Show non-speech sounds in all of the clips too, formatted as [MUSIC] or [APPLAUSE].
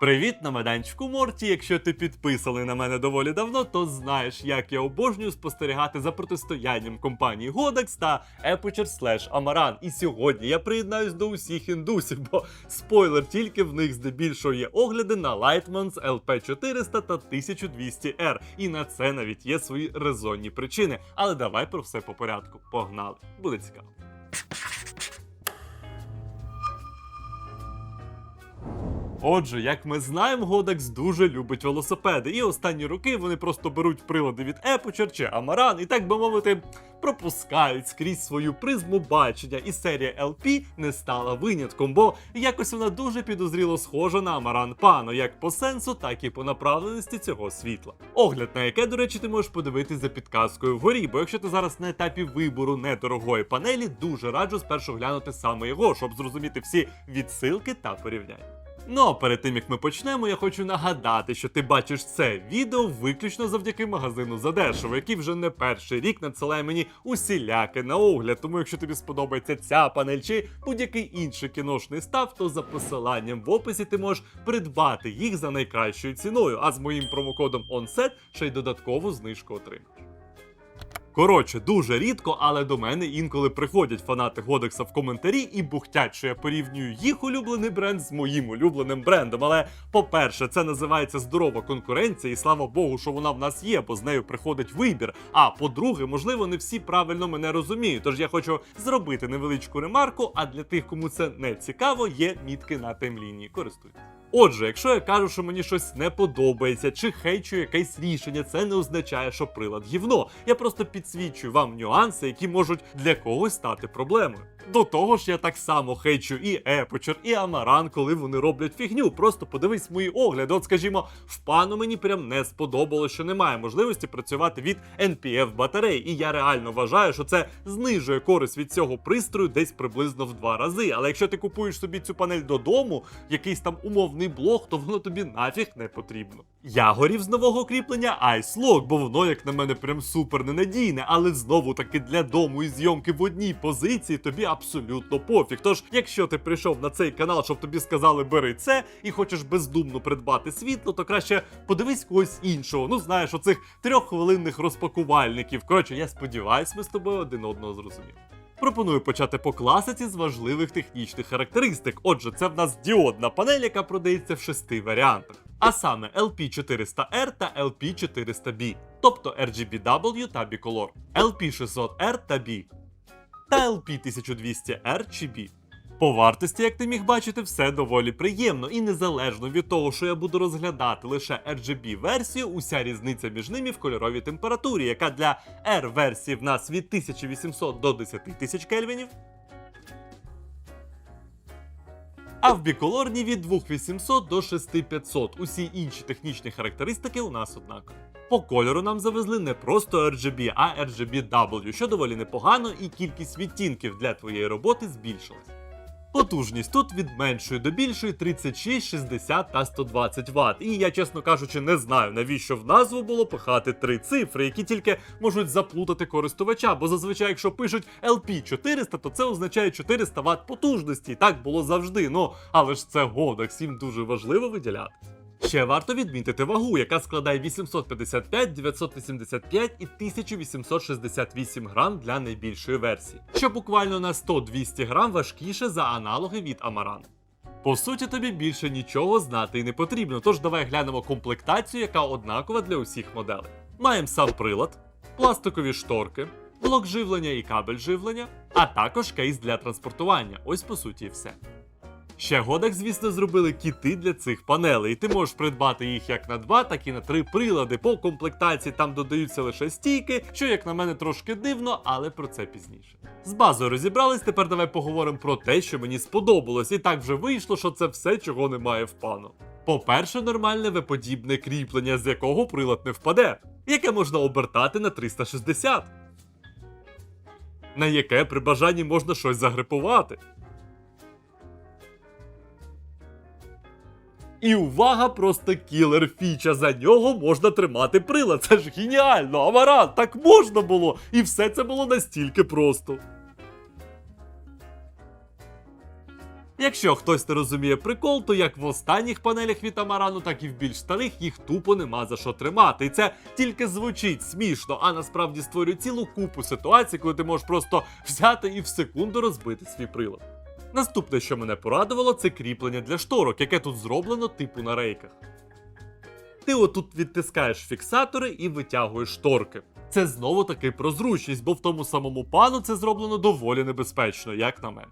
Привіт на майданчику Морті. Якщо ти підписаний на мене доволі давно, то знаєш, як я обожнюю спостерігати за протистоянням компанії Godex та Aperture Slash Amaran. І сьогодні я приєднаюсь до усіх індусів, бо спойлер, тільки в них здебільшого є огляди на Lightmans LP400 та 1200R. І на це навіть є свої резонні причини. Але давай про все по порядку. Погнали, буде цікаво. Отже, як ми знаємо, Годекс дуже любить велосипеди, і останні роки вони просто беруть прилади від Aperture чи Amaran і так би мовити, пропускають скрізь свою призму бачення, і серія LP не стала винятком, бо якось вона дуже підозріло схожа на Amaran Pano, як по сенсу, так і по направленості цього світла. Огляд на яке, до речі, ти можеш подивитись за підказкою вгорі, бо якщо ти зараз на етапі вибору недорогої панелі, дуже раджу спершу глянути саме його, щоб зрозуміти всі відсилки та порівняння. Ну а перед тим як ми почнемо, я хочу нагадати, що ти бачиш це відео виключно завдяки магазину задешево, який вже не перший рік надсилає мені усіляке на огляд. Тому якщо тобі сподобається ця панель чи будь-який інший кіношний став, то за посиланням в описі ти можеш придбати їх за найкращою ціною. А з моїм промокодом ONSET ще й додаткову знижку отримаєш. Коротше, дуже рідко, але до мене інколи приходять фанати Годекса в коментарі і бухтять, що я порівнюю їх улюблений бренд з моїм улюбленим брендом. Але, по-перше, це називається здорова конкуренція, і слава Богу, що вона в нас є, бо з нею приходить вибір. А по-друге, можливо, не всі правильно мене розуміють. Тож я хочу зробити невеличку ремарку. А для тих, кому це не цікаво, є мітки на таймлінії. Користуйтесь. Отже, якщо я кажу, що мені щось не подобається, чи хейчу якесь рішення, це не означає, що прилад гівно. Я просто підсвічую вам нюанси, які можуть для когось стати проблемою. До того ж, я так само хейчу і Епочер, і Амаран, коли вони роблять фігню. Просто подивись мої огляди. От, скажімо, в пану мені прям не сподобалося, що немає можливості працювати від NPF батарей. І я реально вважаю, що це знижує користь від цього пристрою десь приблизно в два рази. Але якщо ти купуєш собі цю панель додому, якийсь там умовний блок, то воно тобі нафіг не потрібно. Я горів з нового кріплення Ice Lock, бо воно, як на мене, прям супер ненадійне, але знову таки для дому і зйомки в одній позиції тобі абсолютно пофіг. Тож, якщо ти прийшов на цей канал, щоб тобі сказали бери це і хочеш бездумно придбати світло, то краще подивись когось іншого. Ну знаєш, оцих трьоххвилинних розпакувальників. Коротше, я сподіваюсь, ми з тобою один одного зрозуміли. Пропоную почати по класиці з важливих технічних характеристик. Отже, це в нас діодна панель, яка продається в шести варіантах. А саме LP400R та LP400B, тобто RGBW та Bicolor, LP600R та B та LP1200R чи По вартості, як ти міг бачити, все доволі приємно, і незалежно від того, що я буду розглядати лише RGB версію, уся різниця між ними в кольоровій температурі, яка для R версії в нас від 1800 до 10 тисяч кельвінів. А в біколорні від 2800 до 6500. Усі інші технічні характеристики у нас однакові. По кольору нам завезли не просто RGB, а RGBW, що доволі непогано, і кількість відтінків для твоєї роботи збільшилась. Потужність тут від меншої до більшої 36, 60 та 120 Вт. І я, чесно кажучи, не знаю, навіщо в назву було пихати три цифри, які тільки можуть заплутати користувача, бо зазвичай, якщо пишуть LP400, то це означає 400 Вт потужності. І так було завжди. Ну, але ж це Godex, їм дуже важливо виділяти. Ще варто відмітити вагу, яка складає 855, 985 і 1868 грам для найбільшої версії, що буквально на 100-200 грам важкіше за аналоги від Amaran. По суті, тобі більше нічого знати і не потрібно, тож давай глянемо комплектацію, яка однакова для усіх моделей. Маємо сам прилад, пластикові шторки, блок живлення і кабель живлення, а також кейс для транспортування. Ось по суті все. Ще Годек, звісно, зробили кіти для цих панелей, і ти можеш придбати їх як на два, так і на три прилади. По комплектації там додаються лише стійки, що, як на мене, трошки дивно, але про це пізніше. З базою розібрались, тепер давай поговоримо про те, що мені сподобалось, і так вже вийшло, що це все, чого немає в пану. По-перше, нормальне веподібне кріплення, з якого прилад не впаде, яке можна обертати на 360, на яке при бажанні можна щось загрипувати. І увага, просто кілер фіча. За нього можна тримати прилад. Це ж геніально! Амаран, так можна було! І все це було настільки просто. Якщо хтось не розуміє прикол, то як в останніх панелях від Амарану, так і в більш старих їх тупо нема за що тримати. І це тільки звучить смішно, а насправді створює цілу купу ситуацій, коли ти можеш просто взяти і в секунду розбити свій прилад. Наступне, що мене порадувало, це кріплення для шторок, яке тут зроблено типу на рейках. Ти отут відтискаєш фіксатори і витягуєш шторки. Це знову таки про зручність, бо в тому самому пану це зроблено доволі небезпечно, як на мене.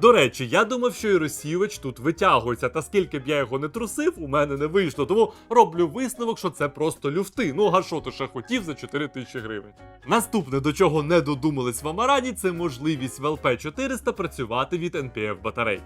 До речі, я думав, що і розсіювач тут витягується, та скільки б я його не трусив, у мене не вийшло. Тому роблю висновок, що це просто люфти. Ну а що ти ще хотів за 4 тисячі гривень. Наступне, до чого не додумались в Амарані, це можливість в LP400 працювати від NPF батарей.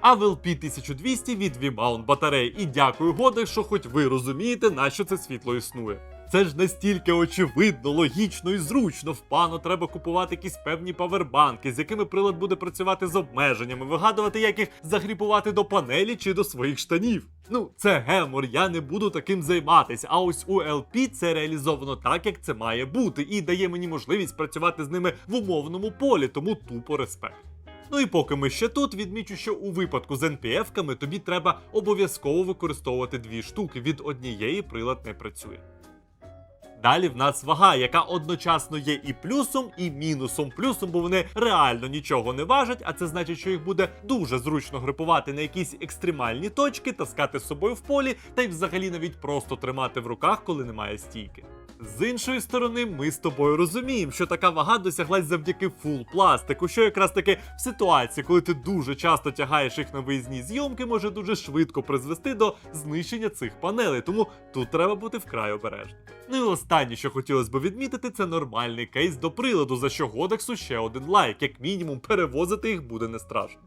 А в LP 1200 від V-Mount батарей. І дякую годи, що хоч ви розумієте, на що це світло існує. Це ж настільки очевидно, логічно і зручно. В пану треба купувати якісь певні павербанки, з якими прилад буде працювати з обмеженнями, вигадувати, як їх загріпувати до панелі чи до своїх штанів. Ну, це гемор, я не буду таким займатися. А ось у LP це реалізовано так, як це має бути, і дає мені можливість працювати з ними в умовному полі, тому тупо респект. Ну і поки ми ще тут, відмічу, що у випадку з NPF-ками тобі треба обов'язково використовувати дві штуки. Від однієї прилад не працює. Далі в нас вага, яка одночасно є і плюсом, і мінусом. Плюсом, бо вони реально нічого не важать, а це значить, що їх буде дуже зручно грипувати на якісь екстремальні точки, таскати з собою в полі, та й взагалі навіть просто тримати в руках, коли немає стійки. З іншої сторони, ми з тобою розуміємо, що така вага досяглась завдяки фул пластику, що якраз таки в ситуації, коли ти дуже часто тягаєш їх на виїзні зйомки, може дуже швидко призвести до знищення цих панелей, тому тут треба бути вкрай обережним. Ну і останнє, що хотілося б відмітити, це нормальний кейс до приладу, за що Годексу ще один лайк, як мінімум перевозити їх буде не страшно.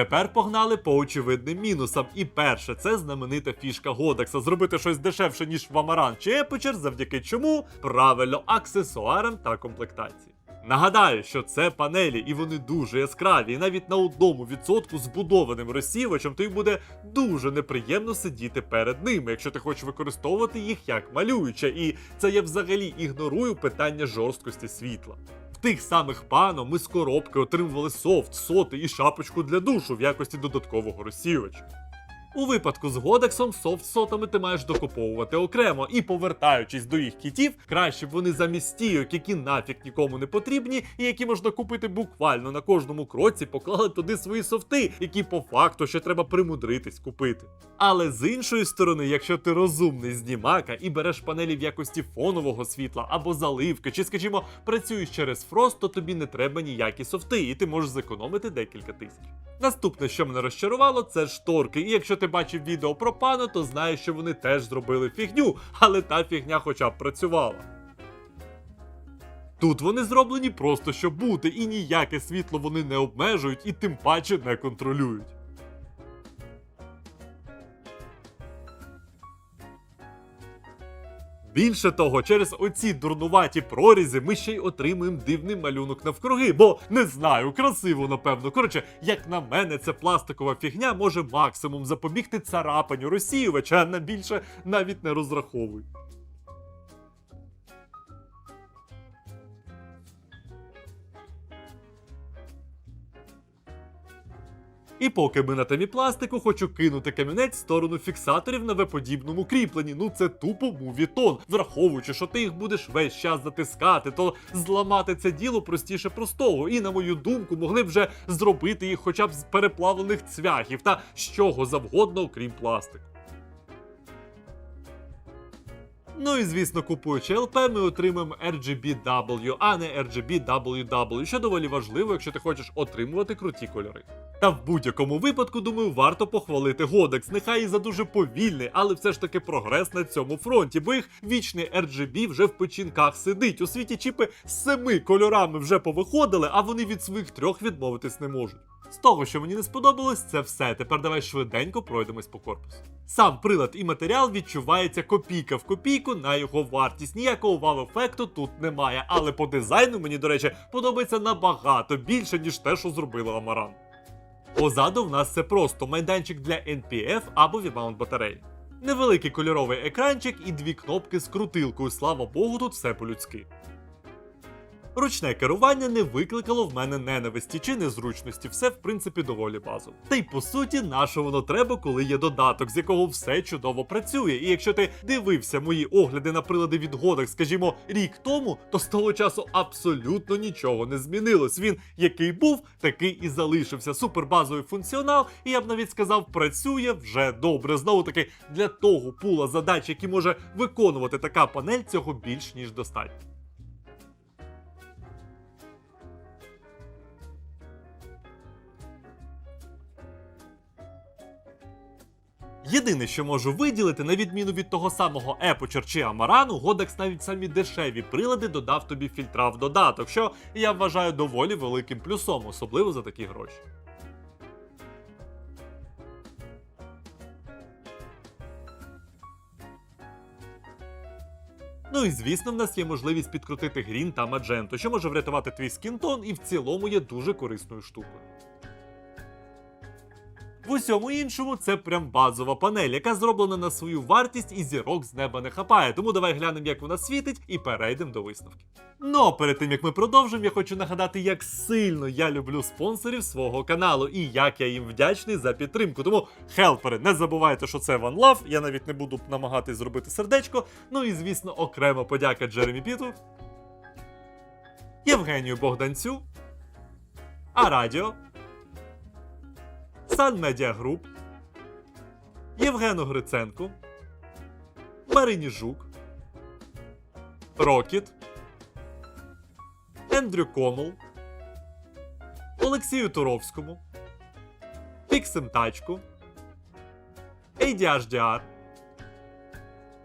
Тепер погнали по очевидним мінусам. І перше, це знаменита фішка Годекса зробити щось дешевше, ніж в Амаран чи Епочер, завдяки чому правильно аксесуарам та комплектації. Нагадаю, що це панелі, і вони дуже яскраві, і навіть на одному відсотку збудованим розсівачем тобі буде дуже неприємно сидіти перед ними, якщо ти хочеш використовувати їх як малююче. І це я взагалі ігнорую питання жорсткості світла. Тих самих пано ми з коробки отримували софт, соти і шапочку для душу в якості додаткового розсівача. У випадку з Годексом софт-сотами ти маєш докуповувати окремо, і повертаючись до їх кітів, краще б вони замість стійок, які нафіг нікому не потрібні, і які можна купити буквально на кожному кроці, поклали туди свої софти, які по факту ще треба примудритись купити. Але з іншої сторони, якщо ти розумний знімака і береш панелі в якості фонового світла або заливки, чи, скажімо, працюєш через фрост, то тобі не треба ніякі софти, і ти можеш зекономити декілька тисяч. Наступне, що мене розчарувало, це шторки. І якщо ти бачив відео про пана, то знаєш, що вони теж зробили фігню, але та фігня хоча б працювала. Тут вони зроблені просто щоб бути, і ніяке світло вони не обмежують і тим паче не контролюють. Більше того, через оці дурнуваті прорізи ми ще й отримуємо дивний малюнок навкруги, бо не знаю, красиво, напевно. Коротше, як на мене, ця пластикова фігня може максимум запобігти царапанню розсіювача, а на більше навіть не розраховуй. І поки ми на темі пластику, хочу кинути камінець в сторону фіксаторів на веподібному кріпленні. Ну це тупо мувітон. Враховуючи, що ти їх будеш весь час затискати, то зламати це діло простіше простого. І на мою думку, могли б вже зробити їх хоча б з переплавлених цвяхів та з чого завгодно, окрім пластику. Ну і звісно, купуючи ЛП, ми отримаємо RGBW, а не RGBWW, що доволі важливо, якщо ти хочеш отримувати круті кольори. Та в будь-якому випадку, думаю, варто похвалити Годекс. Нехай і за дуже повільний, але все ж таки прогрес на цьому фронті, бо їх вічний RGB вже в печінках сидить. У світі чіпи з семи кольорами вже повиходили, а вони від своїх трьох відмовитись не можуть. З того, що мені не сподобалось, це все. Тепер давай швиденько пройдемось по корпусу. Сам прилад і матеріал відчувається копійка в копійку на його вартість. Ніякого вау-ефекту тут немає, але по дизайну мені, до речі, подобається набагато більше, ніж те, що зробила Амаран. Позаду в нас це просто майданчик для NPF або V-Mount батареї. Невеликий кольоровий екранчик і дві кнопки з крутилкою. Слава Богу, тут все по-людськи. Ручне керування не викликало в мене ненависті чи незручності, все в принципі доволі базово. Та й по суті, на що воно треба, коли є додаток, з якого все чудово працює. І якщо ти дивився мої огляди на прилади від годах, скажімо, рік тому, то з того часу абсолютно нічого не змінилось. Він який був, такий і залишився. Супербазовий функціонал, і я б навіть сказав, працює вже добре. Знову таки, для того пула задач, які може виконувати така панель, цього більш ніж достатньо. Єдине, що можу виділити, на відміну від того самого Aperture чи Amaran, Godex навіть самі дешеві прилади додав тобі фільтра в додаток, що я вважаю доволі великим плюсом, особливо за такі гроші. Ну і звісно, в нас є можливість підкрутити грін та мадженту, що може врятувати твій скінтон і в цілому є дуже корисною штукою. Усьому іншому це прям базова панель, яка зроблена на свою вартість і зірок з неба не хапає. Тому давай глянемо, як вона світить, і перейдемо до висновки. Ну а перед тим як ми продовжимо, я хочу нагадати, як сильно я люблю спонсорів свого каналу і як я їм вдячний за підтримку. Тому, хелпери, не забувайте, що це One Love, Я навіть не буду намагатись зробити сердечко. Ну і звісно, окрема подяка Джеремі Піту, Євгенію Богданцю, Арадіо. Сан Груп, Євгену Гриценку, Марині Жук, Рокіт, Ендрю Комл, Олексію Туровському, Піксем Тачку, ADHDR,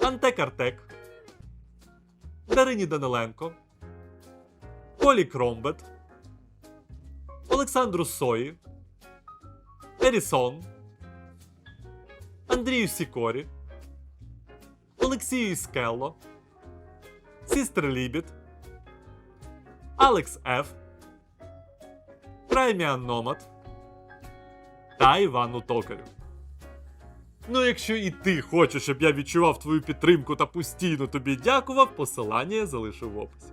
Антек Артек, Дарині Даниленко, Колі Кромбет, Олександру Сої. Ерісон, Андрію Сікорі, Олексію Іскелло, Сістер Лібіт, Алекс Ф, Прайміан Номад. Та Івану Токарю. Ну, якщо і ти хочеш, щоб я відчував твою підтримку та постійно тобі дякував, посилання я залишу в описі.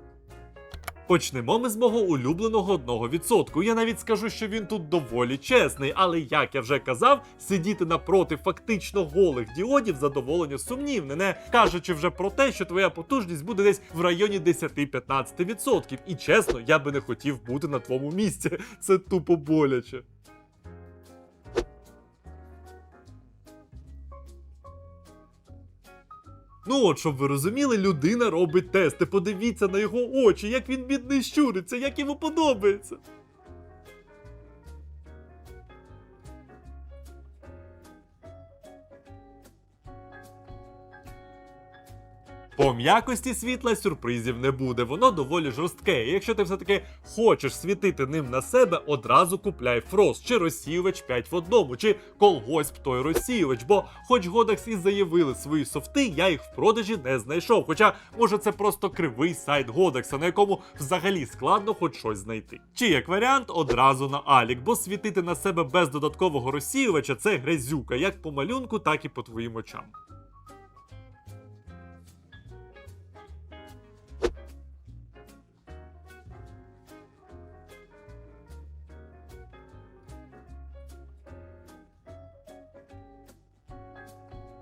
Почнемо ми з мого улюбленого одного відсотку. Я навіть скажу, що він тут доволі чесний, але як я вже казав, сидіти напроти фактично голих діодів задоволення сумнівне, не кажучи вже про те, що твоя потужність буде десь в районі 10-15%. І чесно, я би не хотів бути на твоєму місці. [LAUGHS] Це тупо боляче. Ну от, щоб ви розуміли, людина робить тести. Подивіться на його очі, як він бідний щуриться, як йому подобається. По м'якості світла сюрпризів не буде, воно доволі жорстке. І якщо ти все-таки хочеш світити ним на себе, одразу купляй фрост, чи розсіювач 5 в одному, чи колгосп той розсіювач, бо хоч Godax і заявили свої софти, я їх в продажі не знайшов. Хоча, може, це просто кривий сайт Godax, на якому взагалі складно хоч щось знайти. Чи як варіант, одразу на Алік, бо світити на себе без додаткового розсіювача це грязюка, як по малюнку, так і по твоїм очам.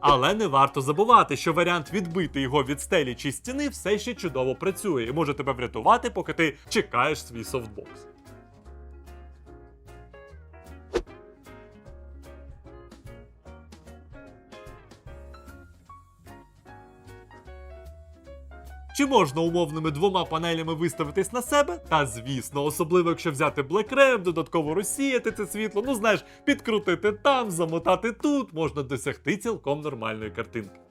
Але не варто забувати, що варіант відбити його від стелі чи стіни все ще чудово працює і може тебе врятувати, поки ти чекаєш свій софтбокс. Чи можна умовними двома панелями виставитись на себе? Та звісно, особливо якщо взяти Ram, додатково розсіяти це світло, ну знаєш, підкрутити там, замотати тут, можна досягти цілком нормальної картинки.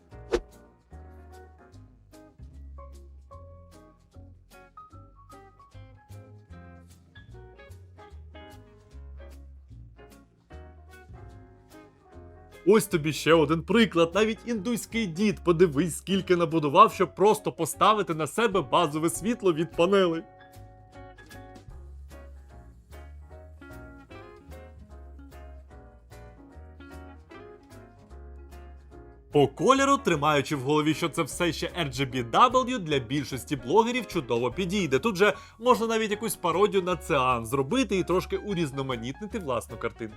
Ось тобі ще один приклад. Навіть індуський дід, подивись, скільки набудував, щоб просто поставити на себе базове світло від панелей. По кольору, тримаючи в голові, що це все ще RGBW, для більшості блогерів чудово підійде. Тут же можна навіть якусь пародію на Цеан зробити і трошки урізноманітнити власну картинку.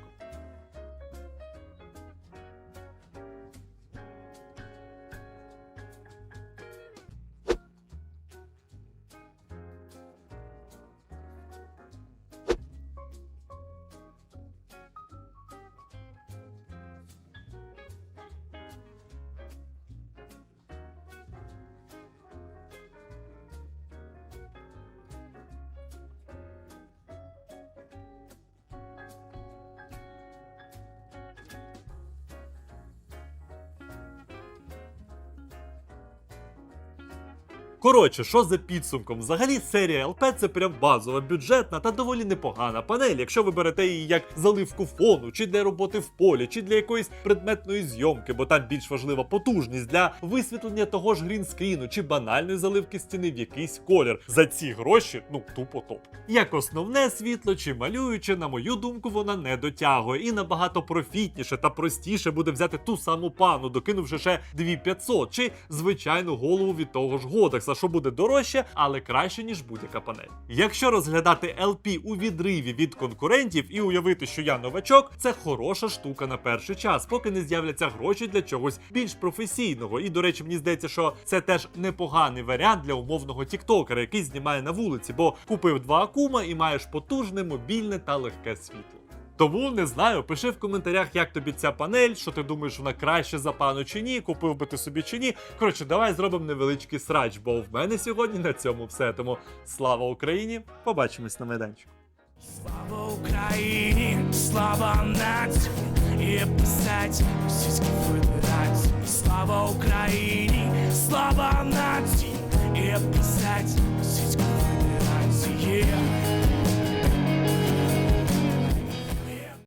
Коротше, що за підсумком? Взагалі серія ЛП це прям базова, бюджетна та доволі непогана панель, якщо ви берете її як заливку фону, чи для роботи в полі, чи для якоїсь предметної зйомки, бо там більш важлива потужність для висвітлення того ж грінскріну, чи банальної заливки стіни в якийсь колір. За ці гроші, ну тупо топ. Як основне світло чи малююче, на мою думку, вона не дотягує і набагато профітніше та простіше буде взяти ту саму пану, докинувши ще 2500, чи звичайну голову від того ж Годекса, що буде дорожче, але краще ніж будь-яка панель. Якщо розглядати LP у відриві від конкурентів і уявити, що я новачок, це хороша штука на перший час, поки не з'являться гроші для чогось більш професійного. І до речі, мені здається, що це теж непоганий варіант для умовного тіктокера, який знімає на вулиці, бо купив два акума і маєш потужне, мобільне та легке світло. Тому не знаю, пиши в коментарях, як тобі ця панель, що ти думаєш, вона краще за пану чи ні, купив би ти собі чи ні. Коротше, давай зробимо невеличкий срач, бо в мене сьогодні на цьому все. Тому слава Україні! Побачимось на майданчику. Слава Україні, слава нації, і писать Російській Федерації. Слава Україні, слава нації, і писать